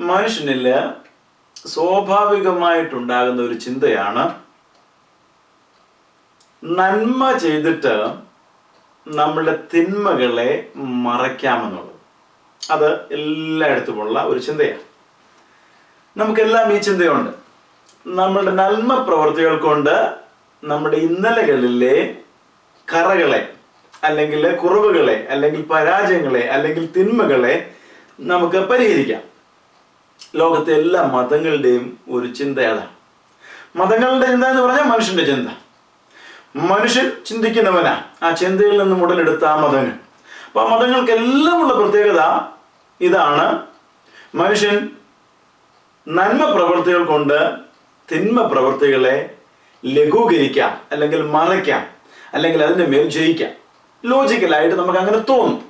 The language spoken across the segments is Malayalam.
മനുഷ്യനിൽ സ്വാഭാവികമായിട്ടുണ്ടാകുന്ന ഒരു ചിന്തയാണ് നന്മ ചെയ്തിട്ട് നമ്മളുടെ തിന്മകളെ മറയ്ക്കാമെന്നുള്ളത്. അത് എല്ലായിടത്തുമുള്ള ഒരു ചിന്തയാണ്. നമുക്കെല്ലാം ഈ ചിന്തയുണ്ട്. നമ്മളുടെ നന്മ പ്രവർത്തികൾ കൊണ്ട് നമ്മുടെ ഇന്നലകളിലെ കറകളെ അല്ലെങ്കിൽ കുറവുകളെ അല്ലെങ്കിൽ പരാജയങ്ങളെ അല്ലെങ്കിൽ തിന്മകളെ നമുക്ക് പരിഹരിക്കാം. ലോകത്തെ എല്ലാ മതങ്ങളുടെയും ഒരു ചിന്ത അതാണ്. മതങ്ങളുടെ ചിന്ത എന്ന് പറഞ്ഞാൽ മനുഷ്യന്റെ ചിന്ത. മനുഷ്യൻ ചിന്തിക്കുന്നവനാ. ആ ചിന്തയിൽ നിന്നും ഉടലെടുത്ത ആ മതങ്ങൾ അപ്പൊ ആ മതങ്ങൾക്കെല്ലാം ഉള്ള പ്രത്യേകത ഇതാണ്. മനുഷ്യൻ നന്മ പ്രവൃത്തികൾ കൊണ്ട് തിന്മ പ്രവൃത്തികളെ ലഘൂകരിക്കാം അല്ലെങ്കിൽ മറയ്ക്കാം അല്ലെങ്കിൽ അതിന്റെ മേൽ ജയിക്കാം. ലോജിക്കലായിട്ട് നമുക്ക് അങ്ങനെ തോന്നും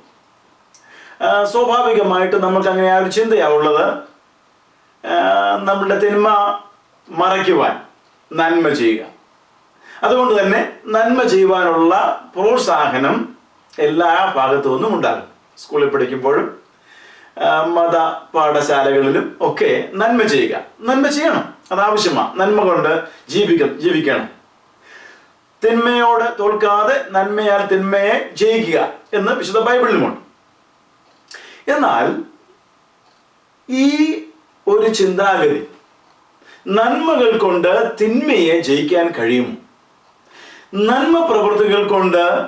സ്വാഭാവികമായിട്ട് നമുക്ക് അങ്ങനെ ആ ഒരു ചിന്തയാവുള്ളത് ആ, നമ്മളുടെ തിന്മ മറയ്ക്കുവാൻ നന്മ ചെയ്യുക. അതുകൊണ്ട് തന്നെ നന്മ ചെയ്യുവാനുള്ള പ്രോത്സാഹനം എല്ലാ ഭാഗത്തു നിന്നും ഉണ്ടാകും. സ്കൂളിൽ പഠിക്കുമ്പോഴും മത പാഠശാലകളിലും ഒക്കെ നന്മ ചെയ്യുക. നന്മ ചെയ്യണം. അത് ആവശ്യമാണ്. നന്മ കൊണ്ട് ജീവിക്ക ജീവിക്കണം. തിന്മയോട് തോൽക്കാതെ നന്മയാൽ തിന്മയെ ജയിക്കുക എന്ന് വിശുദ്ധ ബൈബിളിലുമുണ്ട്. എന്നാൽ ഈ ഒരു ചിന്താഗതി. നന്മകൾ കൊണ്ട് തിന്മയെ ജയിക്കാൻ കഴിയും. നന്മ പ്രവൃത്തികൾ കൊണ്ട്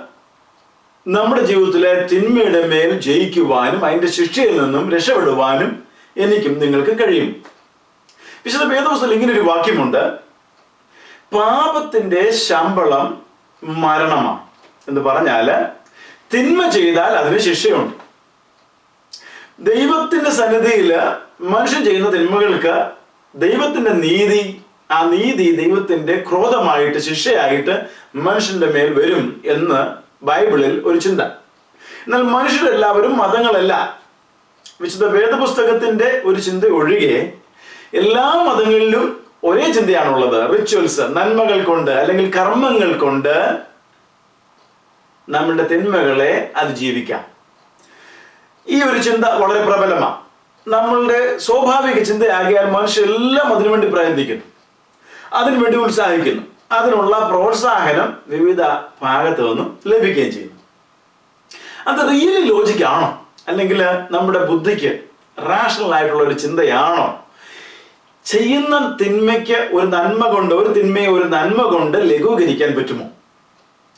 നമ്മുടെ ജീവിതത്തിലെ തിന്മയുടെ മേൽ ജയിക്കുവാനും അതിന്റെ ശിക്ഷയിൽ നിന്നും രക്ഷപ്പെടുവാനും എനിക്കും നിങ്ങൾക്ക് കഴിയും. വിശുദ്ധ വേദപുസ്തകത്തിൽ ഇങ്ങനെ ഒരു വാക്യമുണ്ട്. പാപത്തിന്റെ ശമ്പളം മരണമാണ് എന്ന് പറഞ്ഞാൽ തിന്മ ചെയ്താൽ അതിന് ശിക്ഷയുണ്ട്. ദൈവത്തിന്റെ സന്നിധിയിൽ മനുഷ്യൻ ചെയ്യുന്ന തിന്മകൾക്ക് ദൈവത്തിന്റെ നീതി ആ നീതി ദൈവത്തിന്റെ ക്രോധമായിട്ട് ശിക്ഷയായിട്ട് മനുഷ്യന്റെ മേൽ വരും എന്ന് ബൈബിളിൽ ഒരു ചിന്ത. എന്നാൽ മനുഷ്യരെല്ലാവരും മതങ്ങളല്ല. വിശുദ്ധ വേദപുസ്തകത്തിന്റെ ഒരു ചിന്ത ഒഴികെ എല്ലാ മതങ്ങളിലും ഒരേ ചിന്തയാണുള്ളത്. റിച്വൽസ് നന്മകൾ കൊണ്ട് അല്ലെങ്കിൽ കർമ്മങ്ങൾ കൊണ്ട് നമ്മളുടെ തിന്മകളെ അതിജീവിക്കാം. ഈ ഒരു ചിന്ത വളരെ പ്രബലമാണ്. നമ്മളുടെ സ്വാഭാവിക ചിന്തയാകിയാൽ മനുഷ്യരെല്ലാം അതിനുവേണ്ടി പ്രയത്നിക്കുന്നു. അതിനുവേണ്ടി ഉത്സാഹിക്കുന്നു. അതിനുള്ള പ്രോത്സാഹനം വിവിധ ഭാഗത്തു നിന്നും ലഭിക്കുകയും ചെയ്യുന്നു. അത് റിയലി ലോജിക്കാണോ അല്ലെങ്കിൽ നമ്മുടെ ബുദ്ധിക്ക് റാഷണൽ ആയിട്ടുള്ള ഒരു ചിന്തയാണോ? ചെയ്യുന്ന തിന്മയ്ക്ക് ഒരു നന്മ കൊണ്ട് ഒരു തിന്മയെ ഒരു നന്മ കൊണ്ട് ലഘൂകരിക്കാൻ പറ്റുമോ?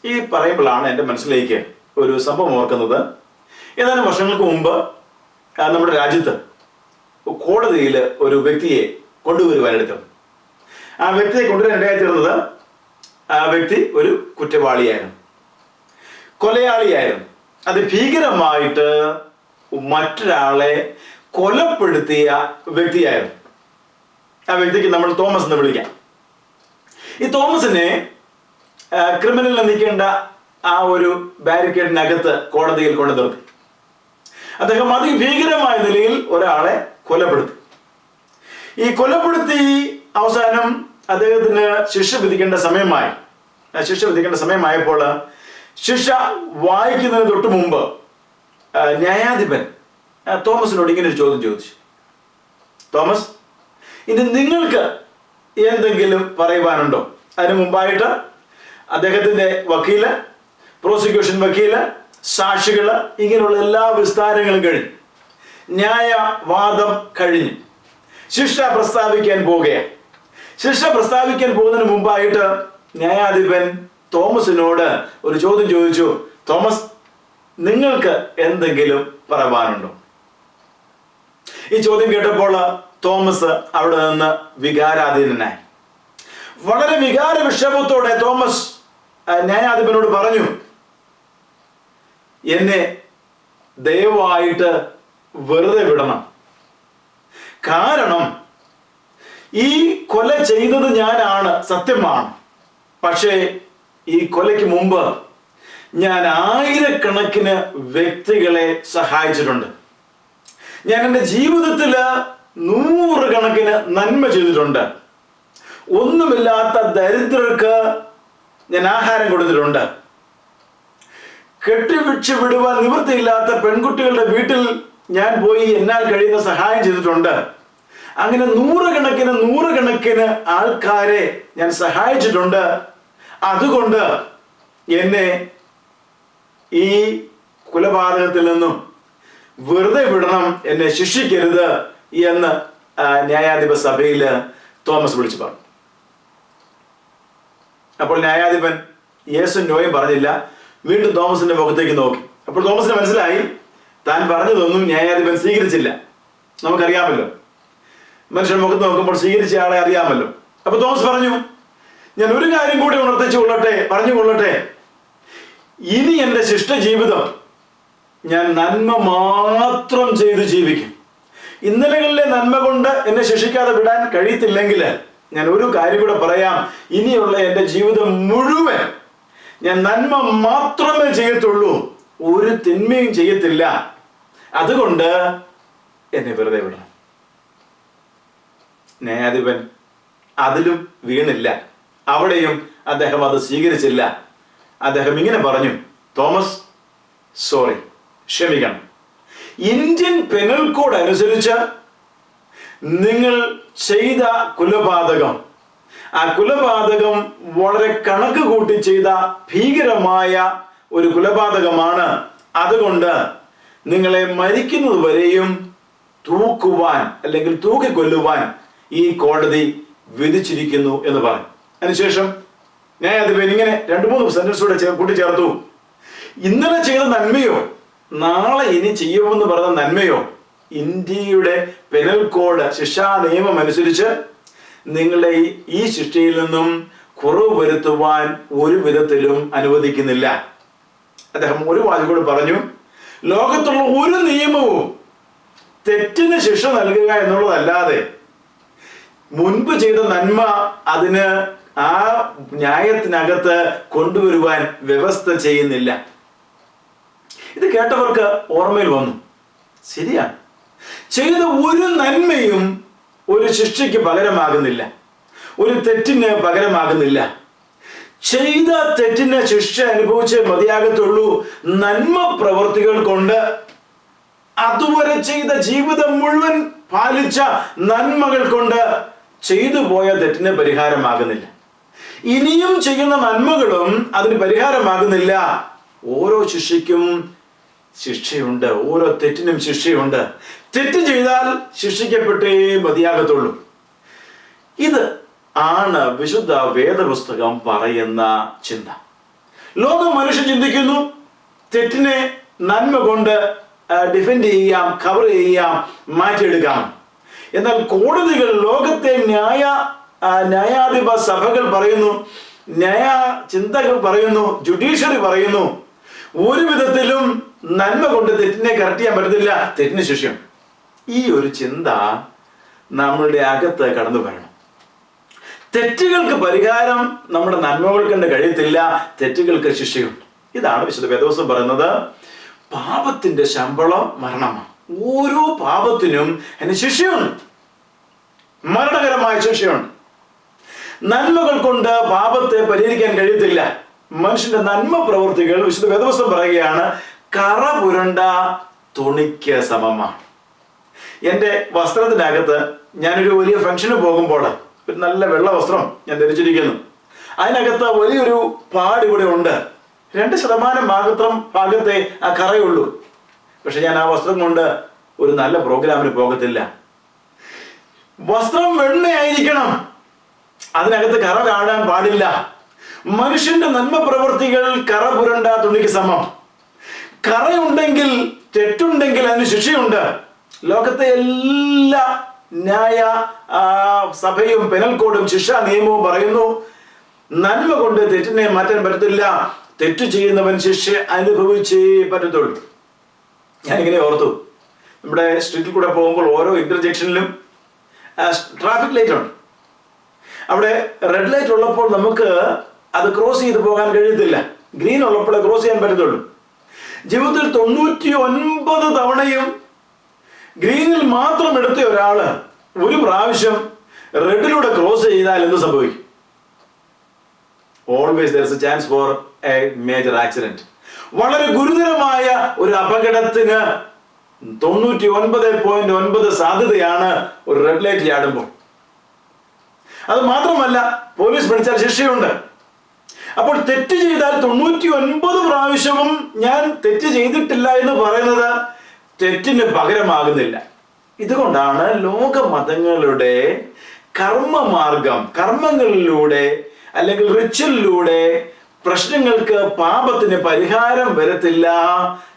ഈ പറയുമ്പോഴാണ് എന്റെ മനസ്സിലേക്ക് ഒരു സംഭവം ഓർക്കുന്നത്. ഏതാനും വർഷങ്ങൾക്ക് മുമ്പ് നമ്മുടെ രാജ്യത്ത് കോടതിയിൽ ഒരു വ്യക്തിയെ കൊണ്ടുവരുവാനെടുത്തു ആ വ്യക്തിയെ കൊണ്ടുവരാൻ ഇടയായി ആ വ്യക്തി ഒരു കുറ്റവാളിയായിരുന്നു. കൊലയാളിയായിരുന്നു. അത് ഭീകരമായിട്ട് മറ്റൊരാളെ കൊലപ്പെടുത്തിയ വ്യക്തിയായിരുന്നു. ആ വ്യക്തിക്ക് നമ്മൾ തോമസ് എന്ന് വിളിക്കാം. ഈ തോമസിനെ ക്രിമിനലിന് നിൽക്കേണ്ട ആ ഒരു ബാരിക്കേഡിനകത്ത് കോടതിയിൽ കൊണ്ടു നിർത്തി അദ്ദേഹം അതിഭീകരമായ നിലയിൽ ഒരാളെ കൊലപ്പെടുത്തി. ഈ കൊലപ്പെടുത്തി അവസാനം അദ്ദേഹത്തിന് ശിക്ഷ വിധിക്കേണ്ട സമയമായി. ശിക്ഷ വിധിക്കേണ്ട സമയമായപ്പോൾ ശിക്ഷ വായിക്കുന്നതിന് തൊട്ട് മുമ്പ് ന്യായാധിപൻ തോമസിനോട് ഇങ്ങനെ ഒരു ചോദ്യം ചോദിച്ചു. തോമസ് ഇനി നിങ്ങൾക്ക് എന്തെങ്കിലും പറയുവാനുണ്ടോ? അതിന് മുമ്പായിട്ട് അദ്ദേഹത്തിന്റെ വക്കീൽ പ്രോസിക്യൂഷൻ വക്കീൽ സാക്ഷികൾ ഇങ്ങനെയുള്ള എല്ലാ വിസ്താരങ്ങളും കഴിഞ്ഞു. ന്യായവാദം കഴിഞ്ഞു. ശിക്ഷ പ്രസ്താവിക്കാൻ പോവുകയാണ്. ശിക്ഷ പ്രസ്താവിക്കാൻ പോകുന്നതിന് മുമ്പായിട്ട് ന്യായാധിപൻ തോമസിനോട് ഒരു ചോദ്യം ചോദിച്ചു. തോമസ് നിങ്ങൾക്ക് എന്തെങ്കിലും പറയാനുണ്ടോ? ഈ ചോദ്യം കേട്ടപ്പോൾ തോമസ് അവിടെ നിന്ന് വികാരാധീനനായി. വളരെ വികാര വിക്ഷേപത്തോടെ തോമസ് ന്യായാധിപനോട് പറഞ്ഞു എന്നെ ദയവായിട്ട് വെറുതെ വിടണം. കാരണം ഈ കൊല ചെയ്തത് ഞാനാണ് സത്യമാണ് പക്ഷേ ഈ കൊലയ്ക്ക് മുമ്പ് ഞാൻ ആയിരക്കണക്കിന് വ്യക്തികളെ സഹായിച്ചിട്ടുണ്ട്. ഞാൻ എന്റെ ജീവിതത്തിൽ നൂറുകണക്കിന് നന്മ ചെയ്തിട്ടുണ്ട്. ഒന്നുമില്ലാത്ത ദരിദ്രർക്ക് ഞാൻ ആഹാരം കൊടുത്തിട്ടുണ്ട്. കെട്ടിവിച്ച് വിടുവാൻ നിവൃത്തിയില്ലാത്ത പെൺകുട്ടികളുടെ വീട്ടിൽ ഞാൻ പോയി എന്നാൽ കഴിയുന്ന സഹായം ചെയ്തിട്ടുണ്ട്. അങ്ങനെ നൂറുകണക്കിന് നൂറുകണക്കിന് ആൾക്കാരെ ഞാൻ സഹായിച്ചിട്ടുണ്ട്. അതുകൊണ്ട് എന്നെ ഈ കുലപാതകത്തിൽ നിന്നും വെറുതെ വിടണം എന്നെ ശിക്ഷിക്കരുത് എന്ന് ന്യായാധിപ സഭയിൽ തോമസ് വിളിച്ചു പറഞ്ഞു. അപ്പോൾ ന്യായാധിപൻ യേശു നോയും പറഞ്ഞില്ല. വീണ്ടും തോമസിന്റെ മുഖത്തേക്ക് നോക്കി. അപ്പോൾ തോമസിന് മനസ്സിലായി താൻ പറഞ്ഞതൊന്നും ന്യായാധിപൻ സ്വീകരിച്ചില്ല. നമുക്കറിയാമല്ലോ. മനുഷ്യൻ മുഖത്ത് നോക്കുമ്പോൾ സ്വീകരിച്ച ആളെ അറിയാമല്ലോ. അപ്പൊ തോമസ് പറഞ്ഞു ഞാൻ ഒരു കാര്യം കൂടി ഉണർത്തിച്ചു കൊള്ളട്ടെ പറഞ്ഞു കൊള്ളട്ടെ. ഇനി എന്റെ ശിഷ്ട ജീവിതം ഞാൻ നന്മ മാത്രം ചെയ്ത് ജീവിക്കും. ഇന്നലകളിലെ നന്മ കൊണ്ട് എന്നെ ശിക്ഷിക്കാതെ വിടാൻ കഴിയത്തില്ലെങ്കിൽ ഞാൻ ഒരു കാര്യം കൂടെ പറയാം. ഇനിയുള്ള എന്റെ ജീവിതം മുഴുവൻ ഞാൻ നന്മ മാത്രമേ ചെയ്യത്തുള്ളൂ. ഒരു തിന്മയും ചെയ്യത്തില്ല. അതുകൊണ്ട് എന്നെ വെറുതെ വിടണം. ന്യായാധിപൻ അതിലും വീണില്ല. അവിടെയും അദ്ദേഹം അത് സ്വീകരിച്ചില്ല. അദ്ദേഹം ഇങ്ങനെ പറഞ്ഞു തോമസ് സോറി ക്ഷമിക്കണം. ഇന്ത്യൻ പെനൽ കോഡ് അനുസരിച്ച് നിങ്ങൾ ചെയ്ത കുലപാതകം ആ കുലപാതകം വളരെ കണക്ക് കൂട്ടി ചെയ്ത ഭീകരമായ ഒരു കുലപാതകമാണ്. അതുകൊണ്ട് നിങ്ങളെ മരിക്കുന്നത് വരെയും തൂക്കുവാൻ അല്ലെങ്കിൽ തൂക്കിക്കൊല്ലുവാൻ ഈ കോടതി വിധിച്ചിരിക്കുന്നു എന്ന് പറഞ്ഞു. അതിനുശേഷം ന്യായാധിപൻ ഇങ്ങനെ രണ്ടു മൂന്ന് സെന്റൻസോടെ കൂട്ടിച്ചേർത്തു. ഇന്നലെ ചെയ്ത നന്മയോ? നാളെ ഇനി ചെയ്യുമെന്ന് പറഞ്ഞ നന്മയോ? ഇന്ത്യയുടെ പെനൽ കോഡ് ശിക്ഷാ നിയമം അനുസരിച്ച് നിങ്ങളെ ഈ ശിക്ഷയിൽ നിന്നും കുറവ് വരുത്തുവാൻ ഒരു വിധത്തിലും അനുവദിക്കുന്നില്ല. അദ്ദേഹം ഒരു വാചകോട് പറഞ്ഞു ലോകത്തുള്ള ഒരു നിയമവും തെറ്റിന് ശിക്ഷ നൽകുക എന്നുള്ളതല്ലാതെ മുൻപ് ചെയ്ത നന്മ അതിന് ആ ന്യായത്തിനകത്ത് കൊണ്ടുവരുവാൻ വ്യവസ്ഥ ചെയ്യുന്നില്ല. ഇത് കേട്ടവർക്ക് ഓർമ്മയിൽ വന്നു. ശരിയാണ്. ചെയ്ത ഒരു നന്മയും ഒരു ശിക്ഷയ്ക്ക് പകരമാകുന്നില്ല. ഒരു തെറ്റിന് പകരമാകുന്നില്ല. ചെയ്ത തെറ്റിന് ശിക്ഷ അനുഭവിച്ചേ മതിയാകത്തുള്ളൂ. നന്മ പ്രവർത്തികൾ കൊണ്ട് അതുവരെ ചെയ്ത ജീവിതം മുഴുവൻ പാലിച്ച നന്മകൾ കൊണ്ട് ചെയ്തു പോയ തെറ്റിന് പരിഹാരമാകുന്നില്ല. ഇനിയും ചെയ്യുന്ന നന്മകളും അതിന് പരിഹാരമാകുന്നില്ല. ഓരോ ശിക്ഷയ്ക്കും ശിക്ഷയുണ്ട്. ഓരോ തെറ്റിനും ശിക്ഷയുണ്ട്. തെറ്റ് ചെയ്താൽ ശിക്ഷിക്കപ്പെട്ടേ മതിയാകത്തുള്ളൂ. ഇത് ആണ് വിശുദ്ധ വേദപുസ്തകം പറയുന്ന ചിന്ത. ലോകം മനുഷ്യൻ ചിന്തിക്കുന്നു. തെറ്റിനെ നന്മ കൊണ്ട് ഡിഫെൻഡ് ചെയ്യാം കവർ ചെയ്യാം മാറ്റിയെടുക്കാം. എന്നാൽ കോടതികൾ ലോകത്തെ ന്യായ ന്യായാധിപ സഭകൾ പറയുന്നു ന്യായ ചിന്തകൾ പറയുന്നു ജുഡീഷ്യറി പറയുന്നു ഒരു വിധത്തിലും നന്മ കൊണ്ട് തെറ്റിനെ കറക്റ്റ് ചെയ്യാൻ പറ്റത്തില്ല. തെറ്റിന് ശിഷ്യം ഈ ഒരു ചിന്ത നമ്മളുടെ അകത്ത് കടന്നു വരണം. തെറ്റുകൾക്ക് പരിഹാരം നമ്മുടെ നന്മകൾ കണ്ട് കഴിയത്തില്ല. തെറ്റുകൾക്ക് ശിക്ഷയുണ്ട്. ഇതാണ് വിശുദ്ധ വേദോസം പറയുന്നത്. പാപത്തിന്റെ ശമ്പളം മരണമാണ്. ഓരോ പാപത്തിനും എന്നെ ശിക്ഷയുണ്ട്. മരണകരമായ ശിക്ഷയുണ്ട്. നന്മകൾ കൊണ്ട് പാപത്തെ പരിഹരിക്കാൻ കഴിയത്തില്ല. മനുഷ്യന്റെ നന്മ പ്രവൃത്തികൾ വിശുദ്ധ വേദോസം പറയുകയാണ് കറ പുരണ്ട തുണിക്ക് സമമാണ്. എന്റെ വസ്ത്രത്തിനകത്ത് ഞാനൊരു വലിയ ഫംഗ്ഷന് പോകുമ്പോൾ ഒരു നല്ല വെള്ള വസ്ത്രം ഞാൻ ധരിച്ചിരിക്കുന്നു. അതിനകത്ത് വലിയൊരു പാട് ഇവിടെ ഉണ്ട്. രണ്ട് ശതമാനം മാത്രം ഭാഗത്തെ ആ കറയുള്ളൂ. പക്ഷെ ഞാൻ ആ വസ്ത്രം കൊണ്ട് ഒരു നല്ല പ്രോഗ്രാമിന് പോകത്തില്ല. വസ്ത്രം വെണ്മയായിരിക്കണം അതിനകത്ത് കറ കാണാൻ പാടില്ല. മനുഷ്യന്റെ നന്മ പ്രവൃത്തികൾ കറ പുരണ്ട തുണിക്ക് സമം. കറയുണ്ടെങ്കിൽ തെറ്റുണ്ടെങ്കിൽ അതിന് ശിക്ഷയുണ്ട്. ലോകത്തെ എല്ലാ ന്യായ സഭയും പെനൽ കോഡും ശിക്ഷാ നിയമവും പറയുന്നു. നന്മ കൊണ്ട് തെറ്റിനെ മാറ്റാൻ പറ്റത്തില്ല. തെറ്റ് ചെയ്യുന്നവൻ ശിക്ഷ അനുഭവിച്ചേ പറ്റത്തുള്ളൂ. ഞാനിങ്ങനെ ഓർത്തു. നമ്മുടെ സ്ട്രീറ്റിൽ കൂടെ പോകുമ്പോൾ ഓരോ ഇന്റർജെക്ഷനിലും ട്രാഫിക് ലൈറ്റ് ഉണ്ട്. അവിടെ റെഡ് ലൈറ്റ് ഉള്ളപ്പോൾ നമുക്ക് അത് ക്രോസ് ചെയ്ത് പോകാൻ കഴിയത്തില്ല. ഗ്രീൻ ഉള്ളപ്പോൾ ക്രോസ് ചെയ്യാൻ പറ്റത്തുള്ളൂ. ജീവിതത്തിൽ തൊണ്ണൂറ്റി ഒൻപത് തവണയും ഗ്രീനിൽ മാത്രം എടുത്ത ഒരാൾ ഒരു പ്രാവശ്യം റെഡിലൂടെ ക്രോസ് ചെയ്താൽ എന്ത് സംഭവിക്കും? Always there a chance for a major accident വളരെ ഗുരുതരമായ ഒരു അപകടത്തിന് തൊണ്ണൂറ്റി ഒൻപത് പോയിന്റ് ഒൻപത് സാധ്യതയാണ് ഒരു റെഡ് ലൈറ്റ് ചാടുമ്പോൾ അത് മാത്രമല്ല പോലീസ് പഠിച്ചാൽ ശിക്ഷയുണ്ട്. അപ്പോൾ തെറ്റ് ചെയ്താൽ തൊണ്ണൂറ്റി ഒൻപത് പ്രാവശ്യവും ഞാൻ തെറ്റ് ചെയ്തിട്ടില്ല എന്ന് പറയുന്നത് തെറ്റിന് പകരമാകുന്നില്ല. ഇതുകൊണ്ടാണ് ലോക മതങ്ങളുടെ കർമ്മമാർഗം കർമ്മങ്ങളിലൂടെ അല്ലെങ്കിൽ റിച്വലിലൂടെ പ്രശ്നങ്ങൾക്ക് പാപത്തിന് പരിഹാരം വരത്തില്ല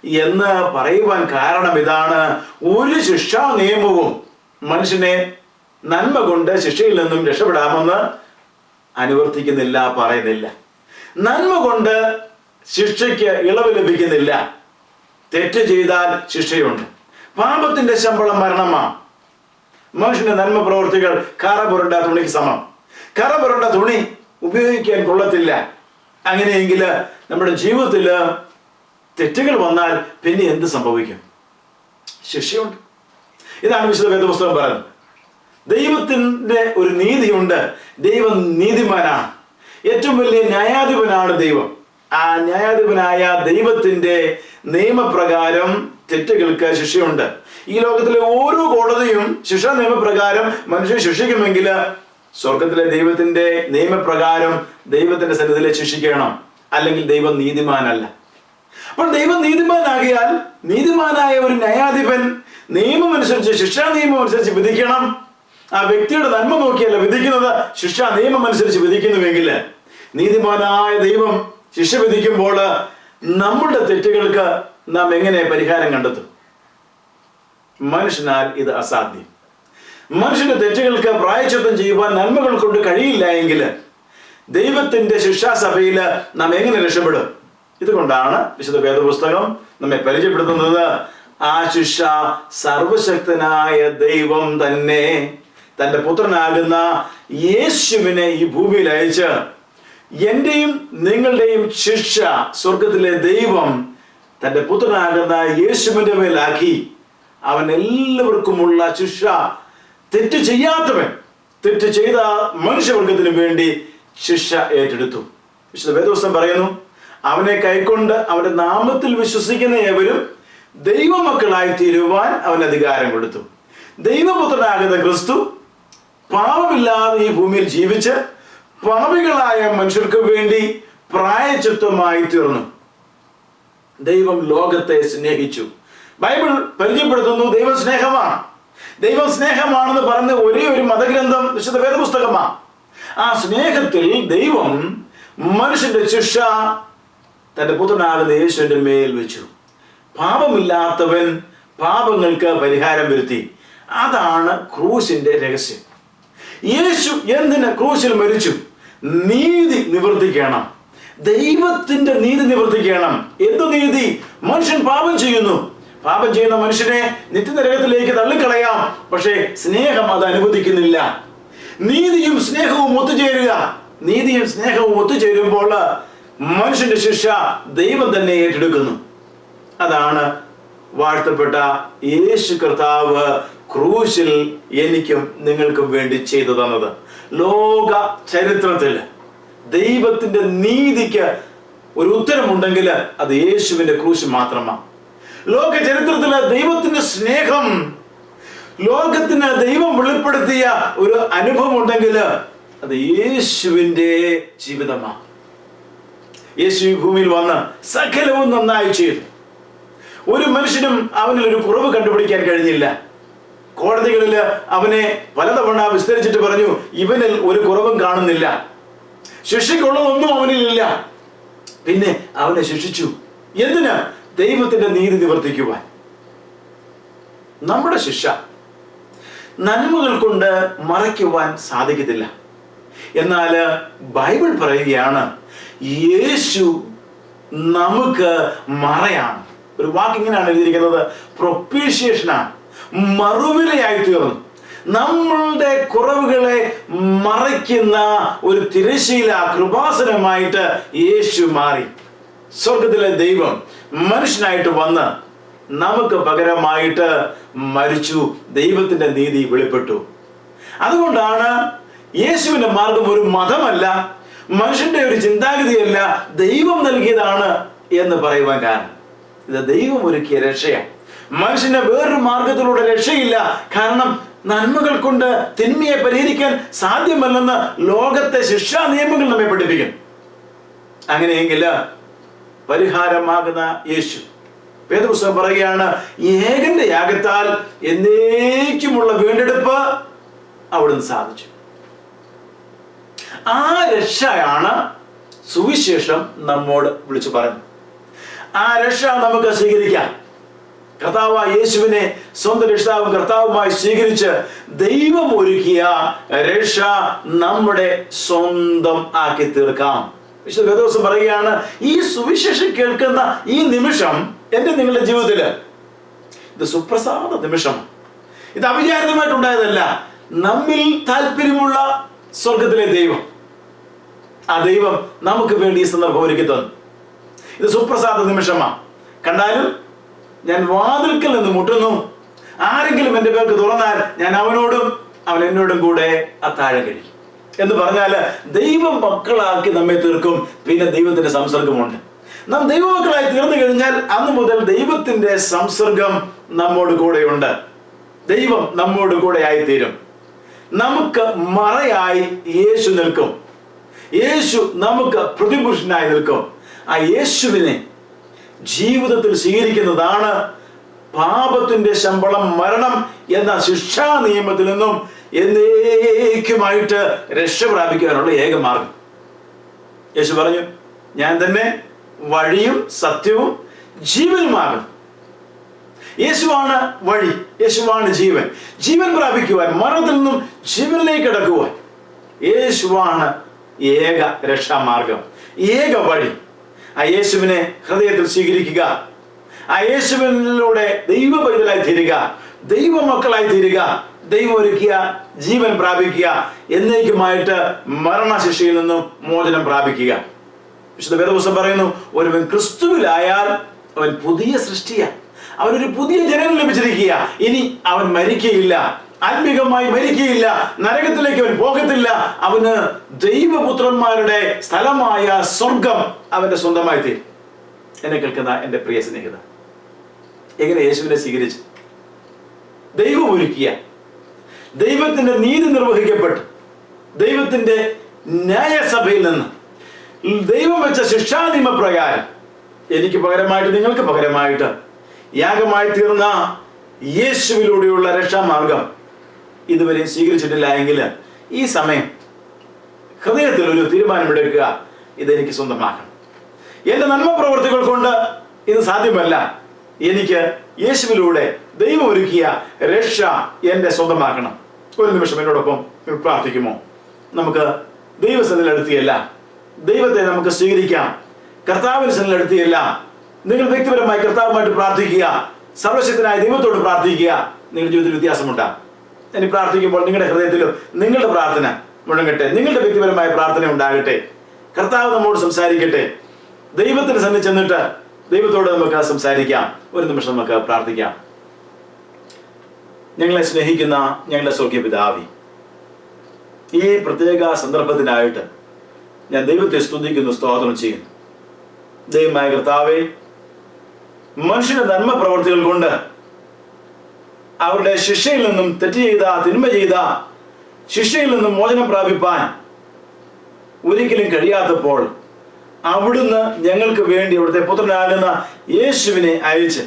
എന്ന് പറയുവാൻ കാരണം ഇതാണ് ഒരു ശിക്ഷാ നിയമവും. മനുഷ്യനെ നന്മ കൊണ്ട് ശിക്ഷയിൽ നിന്നും രക്ഷപ്പെടാമെന്ന് അനുവർത്തിക്കുന്നില്ല പറയുന്നില്ല. നന്മ കൊണ്ട് ശിക്ഷയ്ക്ക് ഇളവ് ലഭിക്കുന്നില്ല. തെറ്റ് ചെയ്താൽ ശിക്ഷയുണ്ട്. പാപത്തിന്റെ ശമ്പളം മരണമാ. മനുഷ്യന്റെ നന്മ പ്രവർത്തികൾ കറ പുരണ്ട തുണിക്ക് സമം. കറ പുരണ്ട തുണി ഉപയോഗിക്കാൻ കൊള്ളത്തില്ല. അങ്ങനെയെങ്കിൽ നമ്മുടെ ജീവിതത്തിൽ തെറ്റുകൾ വന്നാൽ പിന്നെ എന്ത് സംഭവിക്കും? ശിക്ഷയുണ്ട്. ഇതാണ് വിശുദ്ധ വേദപുസ്തകം പറയുന്നത്. ദൈവത്തിന്റെ ഒരു നീതിയുണ്ട്. ദൈവം നീതിമാനാണ്. ഏറ്റവും വലിയ ന്യായാധിപനാണ് ദൈവം. ആ ന്യായാധിപനായ ദൈവത്തിന്റെ നിയമപ്രകാരം തെറ്റുകൾക്ക് ശിക്ഷയുണ്ട്. ഈ ലോകത്തിലെ ഓരോ കോടതിയും ശിക്ഷ നിയമപ്രകാരം മനുഷ്യൻ ശിക്ഷിക്കുമെങ്കിൽ സ്വർഗത്തിലെ ദൈവത്തിന്റെ നിയമപ്രകാരം ദൈവത്തിന്റെ സന്നിധിയിലെ ശിക്ഷിക്കണം. അല്ലെങ്കിൽ ദൈവം നീതിമാനല്ല. അപ്പോൾ ദൈവം നീതിമാനാകിയാൽ നീതിമാനായ ഒരു ന്യായാധിപൻ നിയമം അനുസരിച്ച് ശിക്ഷാ നിയമം അനുസരിച്ച് വിധിക്കണം. ആ വ്യക്തിയുടെ നന്മ നോക്കിയല്ല വിധിക്കുന്നത് ശിക്ഷാ നിയമം അനുസരിച്ച് വിധിക്കുന്നുവെങ്കിൽ നീതിമാനായ ദൈവം ശിക്ഷ വിധിക്കുമ്പോൾ നമ്മുടെ തെറ്റുകൾക്ക് നാം എങ്ങനെ പരിഹാരം കണ്ടെത്തും? മനുഷ്യനാൽ ഇത് അസാധ്യം. മനുഷ്യന്റെ തെറ്റുകൾക്ക് പ്രായച്ചിത്തം ചെയ്യുവാൻ നന്മകൾ കൊണ്ട് കഴിയില്ല എങ്കിൽ ദൈവത്തിന്റെ ശിക്ഷാസഭയിൽ നാം എങ്ങനെ രക്ഷപ്പെടും? ഇതുകൊണ്ടാണ് വിശുദ്ധ വേദപുസ്തകം നമ്മെ പരിചയപ്പെടുത്തുന്നത്. ആ ശിക്ഷ സർവശക്തനായ ദൈവം തന്നെ തന്റെ പുത്രനാകുന്ന യേശുവിനെ ഈ ഭൂമിയിൽ അയച്ച് എന്റെയും നിങ്ങളുടെയും ശിക്ഷ സ്വർഗത്തിലെ ദൈവം തന്റെ പുത്രനാകുന്ന യേശുവിന്റെ മേലാക്കി. അവൻ എല്ലാവർക്കുമുള്ള ശിക്ഷ. തെറ്റ് ചെയ്യാത്തവൻ തെറ്റ് ചെയ്ത മനുഷ്യവർഗത്തിന് വേണ്ടി ശിക്ഷ ഏറ്റെടുത്തു. വിശുദ്ധ വേദോസം പറയുന്നു അവനെ കൈക്കൊണ്ട് അവന്റെ നാമത്തിൽ വിശ്വസിക്കുന്ന ഏവരും ദൈവമക്കളായി തീരുവാൻ അവൻ അധികാരം കൊടുത്തു. ദൈവപുത്രനാകുന്ന ക്രിസ്തു പാപമില്ലാതെ ഈ ഭൂമിയിൽ ജീവിച്ച് പാപികളായ മനുഷ്യർക്ക് വേണ്ടി പ്രായച്ചിത്വമായി തീർന്നു. ദൈവം ലോകത്തെ സ്നേഹിച്ചു. ബൈബിൾ പരിചയപ്പെടുത്തുന്നു ദൈവം സ്നേഹമാണ്. ദൈവം സ്നേഹമാണെന്ന് പറഞ്ഞ ഒരേ ഒരു മതഗ്രന്ഥം വിശുദ്ധ വേദപുസ്തകമാണ് ആ സ്നേഹത്തിൽ ദൈവം മനുഷ്യന്റെ ശിക്ഷ തന്റെ പുത്രനാകുന്ന യേശുവിന്റെ മേൽ വെച്ചു. പാപമില്ലാത്തവൻ പാപങ്ങൾക്ക് പരിഹാരം വരുത്തി. അതാണ് ക്രൂശിന്റെ രഹസ്യം. യേശു എന്തിന് ക്രൂശിൽ മരിച്ചു? നീതി നിവർത്തിക്കണം. ദൈവത്തിന്റെ നീതി നിവർത്തിക്കണം. എന്ത് നീതി? മനുഷ്യൻ പാപം ചെയ്യുന്നു. പാപം ചെയ്യുന്ന മനുഷ്യനെ നിത്യനരകത്തിലേക്ക് തള്ളിക്കളയാം. പക്ഷേ സ്നേഹം അത് അനുവദിക്കുന്നില്ല. നീതിയും സ്നേഹവും ഒത്തുചേരുക. നീതിയും സ്നേഹവും ഒത്തുചേരുമ്പോൾ മനുഷ്യന്റെ ശിക്ഷ ദൈവം തന്നെ ഏറ്റെടുക്കുന്നു. അതാണ് വാഴ്ത്തപ്പെട്ട യേശു കർത്താവ് ക്രൂശിൽ എനിക്കും നിങ്ങൾക്കും വേണ്ടി ചെയ്തു തന്നത്. ലോക ചരിത്രത്തിൽ ദൈവത്തിന്റെ നീതിക്ക് ഒരു ഉത്തരമുണ്ടെങ്കിൽ അത് യേശുവിന്റെ ക്രൂശ് മാത്രമാണ് ലോക ചരിത്രത്തിലെ ദൈവത്തിന്റെ സ്നേഹം ലോകത്തിന് ദൈവം വെളിപ്പെടുത്തിയ ഒരു അനുഭവം ഉണ്ടെങ്കിൽ അത് യേശുവിന്റെ ജീവിതമാണ് യേശു ഈ ഭൂമിയിൽ വന്ന് സകലവും നന്നായി ചെയ്തു ഒരു മനുഷ്യനും അവനിൽ ഒരു കുറവ് കണ്ടുപിടിക്കാൻ കഴിഞ്ഞില്ല. കോടതികളിൽ അവനെ പലതവണ വിസ്തരിച്ചിട്ട് പറഞ്ഞു ഇവനിൽ ഒരു കുറവും കാണുന്നില്ല. ശിക്ഷിക്കുള്ളതൊന്നും അവനിൽ ഇല്ല. പിന്നെ അവനെ ശിക്ഷിച്ചു. എന്തിന് ദൈവത്തിന്റെ നീതി നിവർത്തിക്കുവാൻ? നമ്മുടെ ശിക്ഷ നന്മകൾ കൊണ്ട് മറയ്ക്കുവാൻ സാധിക്കത്തില്ല. എന്നാൽ ബൈബിൾ പറയുകയാണ് യേശു നമുക്ക് മറയാണ്. ഒരു വാക്ക് ഇങ്ങനെയാണ് എഴുതിയിരിക്കുന്നത് പ്രൊപ്പീഷിയേഷനാണ്. മറുവിലയായി തീർന്നു. നമ്മളുടെ കുറവുകളെ മറയ്ക്കുന്ന ഒരു തിരശീല കൃപാസനമായിട്ട് യേശു മാറി. സ്വർഗത്തിലെ ദൈവം മനുഷ്യനായിട്ട് വന്ന് നമുക്ക് പകരമായിട്ട് മരിച്ചു ദൈവത്തിന്റെ നീതി വെളിപ്പെട്ടു. അതുകൊണ്ടാണ് യേശുവിന്റെ മാർഗം ഒരു മതമല്ല മനുഷ്യന്റെ ഒരു ചിന്താഗതിയല്ല ദൈവം നൽകിയതാണ് എന്ന് പറയുവാൻ കാരണം. ഇത് ദൈവം ഒരുക്കിയ രക്ഷയാണ്. മനുഷ്യന് വേറൊരു മാർഗത്തിലൂടെ രക്ഷയില്ല. കാരണം നന്മകൾ കൊണ്ട് തിന്മയെ പരിഹരിക്കാൻ സാധ്യമല്ലെന്ന് ലോകത്തെ ശിക്ഷാ നിയമങ്ങൾ നമ്മെ പഠിപ്പിക്കും അങ്ങനെയെങ്കിൽ പരിഹാരമാകുന്ന യേശു വേദപുസ്തകം പറയുകയാണ് ഏകന്റെ യാഗത്താൽ എന്നേക്കുമുള്ള വീണ്ടെടുപ്പ് അവിടുന്ന് സാധിച്ചു. ആ രക്ഷയാണ് സുവിശേഷം നമ്മോട് വിളിച്ചു പറഞ്ഞു ആ രക്ഷ നമുക്ക് സ്വീകരിക്കാം. കർത്താവായ യേശുവിനെ സ്വന്തം രക്ഷിതാവും കർത്താവുമായി സ്വീകരിച്ച് ദൈവം ഒരുക്കിയ രക്ഷ നമ്മുടെ സ്വന്തം ആക്കി തീർക്കാം. വിശുദ്ധ വേദോസം പറയുകയാണ് ഈ സുവിശേഷം കേൾക്കുന്ന ഈ നിമിഷം എന്റെ നിങ്ങളുടെ ജീവിതത്തിൽ. ഇത് സുപ്രസാദ നിമിഷം. ഇത് അവിചാരിതമായിട്ടുണ്ടായതല്ല. നമ്മിൽ താല്പര്യമുള്ള സ്വർഗത്തിലെ ദൈവം. ആ ദൈവം നമുക്ക് വേണ്ടി ഈ സന്ദർഭം ഒരുക്കി തന്നു. ഇത് സുപ്രസാദ നിമിഷമാണ് കണ്ടാലും ഞാൻ വാതിൽക്കൽ നിന്ന് മുട്ടുന്നു. ആരെങ്കിലും എന്റെ പേർക്ക് തുറന്നാൽ ഞാൻ അവനോടും അവൻ എന്നോടും കൂടെ അത്താഴം കഴിക്കും. എന്ന് പറഞ്ഞാൽ ദൈവം മക്കളാക്കി നമ്മെ തീർക്കും. പിന്നെ ദൈവത്തിന്റെ സംസർഗമുണ്ട്. നാം ദൈവമക്കളായി തീർന്നു കഴിഞ്ഞാൽ അന്ന് മുതൽ ദൈവത്തിന്റെ സംസർഗം നമ്മോട് കൂടെയുണ്ട്. ദൈവം നമ്മോട് കൂടെ ആയിത്തീരും. നമുക്ക് മറയായി യേശു നിൽക്കും. യേശു നമുക്ക് പ്രതിപുരുഷനായി നിൽക്കും. ആ യേശുവിനെ ജീവിതത്തിൽ സ്വീകരിക്കുന്നതാണ് പാപത്തിന്റെ ശമ്പളം മരണം എന്ന ശിക്ഷാ നിയമത്തിൽ നിന്നും എന്നേക്കുമായിട്ട് രക്ഷ പ്രാപിക്കാനുള്ള ഏക മാർഗം. യേശു പറഞ്ഞു ഞാൻ തന്നെ വഴിയും സത്യവും ജീവനുമാകും യേശുവാണ് വഴി യേശുവാണ് ജീവൻ. ജീവൻ പ്രാപിക്കുവാൻ മരണത്തിൽ നിന്നും ജീവനിലേക്ക് കിടക്കുവാൻ യേശുവാണ് ഏക രക്ഷാമാർഗം ഏക വഴി. ആ യേശുവിനെ ഹൃദയത്തിൽ സ്വീകരിക്കുക. ആ യേശുവിനിലൂടെ ദൈവ പൈതലായി തീരുക ദൈവ മക്കളായി തീരുക ദൈവം ഒരുക്കിയ ജീവൻ പ്രാപിക്കുക. എന്നേക്കുമായിട്ട് മരണശിക്ഷയിൽ നിന്നും മോചനം പ്രാപിക്കുക. വിശുദ്ധ വേദപുസ്തകം പറയുന്നു ഒരുവൻ ക്രിസ്തുവിലായാൽ അവൻ പുതിയ സൃഷ്ടിയാണ് അവനൊരു പുതിയ ജനനം ലഭിച്ചിരിക്കുക ഇനി അവൻ മരിക്കയില്ല ആത്മീകമായി മരിക്കുകയില്ല നരകത്തിലേക്ക് അവൻ പോകത്തില്ല. അവന് ദൈവപുത്രന്മാരുടെ സ്ഥലമായ സ്വർഗം അവന്റെ സ്വന്തമായി തീരും. എന്നെ കേൾക്കുന്ന എന്റെ പ്രിയ സ്നേഹിത എങ്ങനെ യേശുവിനെ സ്വീകരിച്ചു? ദൈവം ഒരുക്കിയ ദൈവത്തിന്റെ നീതി നിർവഹിക്കപ്പെട്ടു ദൈവത്തിന്റെ ന്യായസഭയിൽ നിന്ന് ദൈവം വെച്ച ശിക്ഷാനിമ പ്രകാരം എനിക്ക് പകരമായിട്ട് നിങ്ങൾക്ക് പകരമായിട്ട് യാഗമായി തീർന്ന യേശുവിലൂടെയുള്ള രക്ഷാമാർഗം ഇതുവരെ സ്വീകരിച്ചിട്ടില്ല എങ്കിൽ ഈ സമയം ഹൃദയത്തിൽ ഒരു തീരുമാനമെടുക്കുക ഇതെനിക്ക് സ്വന്തമാക്കണം. എന്റെ നന്മ പ്രവർത്തികൾ കൊണ്ട് ഇത് സാധ്യമല്ല. എനിക്ക് യേശുവിലൂടെ ദൈവം ഒരുക്കിയ രക്ഷ എന്റെ സ്വന്തമാക്കണം. ഒരു നിമിഷം എന്നോടൊപ്പം പ്രാർത്ഥിക്കുമോ? നമുക്ക് ദൈവസനിൽ അടുത്തിയല്ല. ദൈവത്തെ നമുക്ക് സ്വീകരിക്കാം. കർത്താവിന് സനിലെടുത്തിയല്ല നിങ്ങൾ വ്യക്തിപരമായി കർത്താവുമായിട്ട് പ്രാർത്ഥിക്കുക. സർവശക്തനായ ദൈവത്തോട് പ്രാർത്ഥിക്കുക. നിങ്ങളുടെ ജീവിതത്തിൽ വ്യത്യാസമുണ്ടാകും. ഇനി പ്രാർത്ഥിക്കുമ്പോൾ നിങ്ങളുടെ ഹൃദയത്തിലും നിങ്ങളുടെ പ്രാർത്ഥന മുഴങ്ങട്ടെ. നിങ്ങളുടെ വ്യക്തിപരമായ പ്രാർത്ഥന ഉണ്ടാകട്ടെ. കർത്താവ് നമ്മോട് സംസാരിക്കട്ടെ. ദൈവത്തിന് സന്നി ചെന്നിട്ട് ദൈവത്തോട് നമുക്ക് സംസാരിക്കാം. ഒരു നിമിഷം നമുക്ക് പ്രാർത്ഥിക്കാം. ഞങ്ങളെ സ്നേഹിക്കുന്ന ഞങ്ങളുടെ സ്വർഗീയ പിതാവി ഈ പ്രത്യേക സന്ദർഭത്തിനായിട്ട് ഞാൻ ദൈവത്തെ സ്തുതിക്കുന്നു സ്തോത്രം ചെയ്യുന്നു. ദൈവമായ കർത്താവെ മനുഷ്യന്റെ നന്മ പ്രവർത്തികൾ കൊണ്ട് അവരുടെ ശിക്ഷയിൽ നിന്നും തെറ്റ് ചെയ്ത തിന്മ ചെയ്ത ശിക്ഷയിൽ നിന്നും മോചനം പ്രാപിപ്പാൻ ഒരിക്കലും കഴിയാത്തപ്പോൾ അവിടുന്ന് ഞങ്ങൾക്ക് വേണ്ടി അവിടുത്തെ പുത്രനാകുന്ന യേശുവിനെ അയച്ച്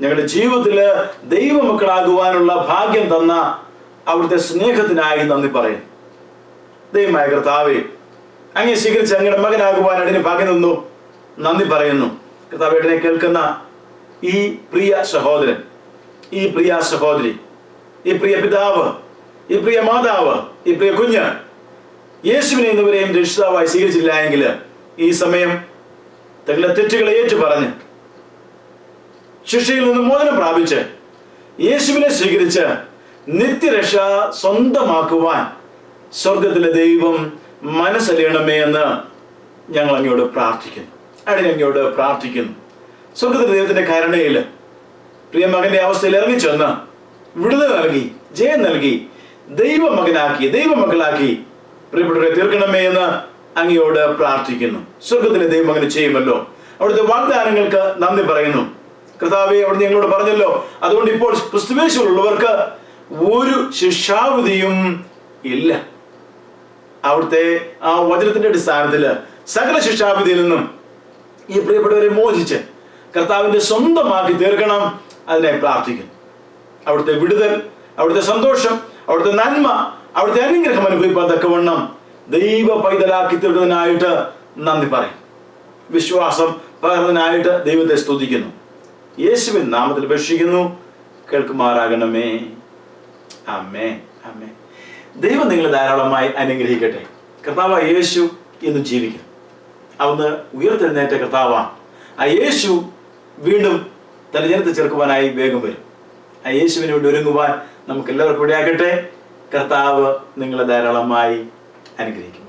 ഞങ്ങളുടെ ജീവിതത്തിൽ ദൈവമക്കളാകുവാനുള്ള ഭാഗ്യം തന്ന അവിടുത്തെ സ്നേഹത്തിനായി നന്ദി പറയും. ദൈവമായ കർത്താവെ അങ്ങേ സ്വീകരിച്ച് അങ്ങയുടെ മകനാകുവാൻ അതിന് ഭാഗ്യം തന്നു. നന്ദി പറയുന്നു. കർത്താവേട്ടനെ കേൾക്കുന്ന ഈ പ്രിയ സഹോദരൻ. ഈ പ്രിയ സഹോദരി ഈ പ്രിയ പിതാവ് ഈ പ്രിയ മാതാവ് ഈ പ്രിയ കുഞ്ഞ് യേശുവിനെ ഇന്നുവരെയും രക്ഷിതാവായി സ്വീകരിച്ചില്ല എങ്കിൽ ഈ സമയം തങ്ങളുടെ തെറ്റുകളെ ഏറ്റു പറഞ്ഞ് ശിക്ഷയിൽ നിന്ന് മോചനം പ്രാപിച്ച് യേശുവിനെ സ്വീകരിച്ച് നിത്യരക്ഷ സ്വന്തമാക്കുവാൻ സ്വർഗത്തിലെ ദൈവം മനസ്സലിയണമേ എന്ന് ഞങ്ങൾ അങ്ങയോട് പ്രാർത്ഥിക്കുന്നു. അവിടെ അങ്ങയോട് പ്രാർത്ഥിക്കുന്നു. സ്വർഗത്തിലെ ദൈവത്തിന്റെ കരുണയിൽ പ്രിയ മകന്റെ അവസ്ഥയിൽ ഇറങ്ങിച്ചെന്ന് വിടുതൽ നൽകി ജയം നൽകി ദൈവമകനാക്കി ദൈവമക്കളാക്കി. പ്രിയപ്പെട്ടവരെ തീർക്കണമേ എന്ന് അങ്ങയോട് പ്രാർത്ഥിക്കുന്നു. സ്വർഗത്തിലെ ദൈവം അങ്ങനെ ചെയ്യുമല്ലോ. അവിടുത്തെ വാഗ്ദാനങ്ങൾക്ക് നന്ദി പറയുന്നു. കർത്താവെ അവിടുന്ന് ഞങ്ങളോട് പറഞ്ഞല്ലോ അതുകൊണ്ട് ഇപ്പോൾ ക്രിസ്തുവേശുള്ളവർക്ക് ഒരു ശിക്ഷാവിധിയും ഇല്ല. അവിടുത്തെ ആ വചനത്തിന്റെ അടിസ്ഥാനത്തിൽ സകല ശിക്ഷാവിധിയിൽ നിന്നും ഈ പ്രിയപ്പെട്ടവരെ മോചിച്ച് കർത്താവിന്റെ സ്വന്തമാക്കി തീർക്കണം. അതിനായി പ്രാർത്ഥിക്കുന്നു. അവിടുത്തെ വിടുതൽ അവിടുത്തെ സന്തോഷം അവിടുത്തെ നന്മ അവിടുത്തെ അനുഗ്രഹം അനുഭവിക്കാൻ തക്കവണ്ണം ദൈവ പൈതലാക്കി തീർക്കുന്നതിനായിട്ട് നന്ദി പറയും. വിശ്വാസം പകർന്നതിനായിട്ട് ദൈവത്തെ സ്തുതിക്കുന്നു. യേശുവിൻ നാമത്തിൽ അപേക്ഷിക്കുന്നു. കേൾക്കുമാറാകണമേ. അമ്മേ അമ്മേ ദൈവം നിങ്ങളെ ധാരാളമായി അനുഗ്രഹിക്കട്ടെ. കർത്താവ് യേശു ഇന്ന് ജീവിക്കും അവിടുന്ന് ഉയർത്തെഴുന്നേറ്റ കർത്താവാണ്. ആ യേശു വീണ്ടും തന്റെ ജനത്തെ ചേർക്കുവാനായി വേഗം വരും. ആ യേശുവിന് വേണ്ടി ഒരുങ്ങുവാൻ നമുക്ക് എല്ലാവർക്കും ഇടയാക്കട്ടെ കർത്താവ് നിങ്ങളെ ധാരാളമായി അനുഗ്രഹിക്കും.